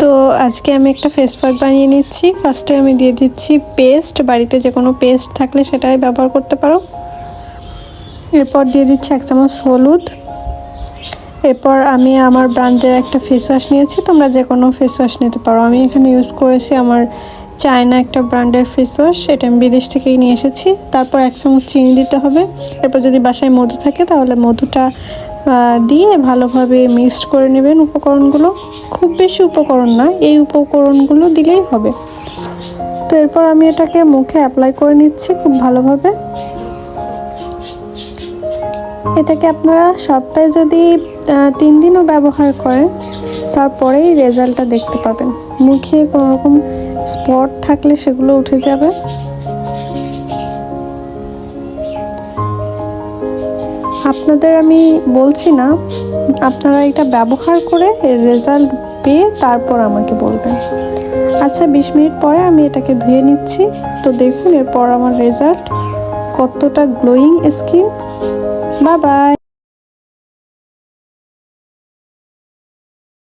তো আজকে আমি একটা ফেস প্যাক বানিয়ে নিচ্ছি। ফার্স্টে আমি দিয়ে দিচ্ছি পেস্ট বাড়িতে যে কোনো পেস্ট থাকলে সেটাই ব্যবহার করতে পারো। এরপর দিয়ে দিচ্ছি এক চামচ হলুদ। এরপর আমি আমার ব্র্যান্ডের একটা ফেস ওয়াশ নিয়েছি। তোমরা যে কোনো ফেস ওয়াশ নিতে পারো। আমি এখানে ইউজ করেছি আমার চায়না একটা ব্র্যান্ডের ফেস ওয়াশ এটা আমি বিদেশ থেকেই নিয়ে এসেছি। তারপর এক চামচ চিনি দিতে হবে। এরপর যদি বাসায় মধু থাকে তাহলে মধুটা দিয়ে ভালোভাবে মিক্সড করে নেবেন উপকরণগুলো। খুব বেশি উপকরণ না, এই উপকরণগুলো দিলেই হবে। তো এরপর আমি এটাকে মুখে অ্যাপ্লাই করে নিচ্ছি খুব ভালোভাবে। এটাকে আপনারা সপ্তাহে যদি তিন দিনও ব্যবহার করেন, তারপরেই রেজাল্টটা দেখতে পাবেন। মুখে কোনো রকম স্পট থাকলে সেগুলো উঠে যাবে। আপনাদের আমি বলছি না, আপনারা এটা ব্যবহার করে রেজাল্ট পেয়ে তারপর আমাকে বলবেন। আচ্ছা বিশ মিনিট পরে আমি এটাকে ধুয়ে নিচ্ছি। তো দেখুন, এরপর আমার রেজাল্ট কতটা গ্লোয়িং স্কিন বা বাই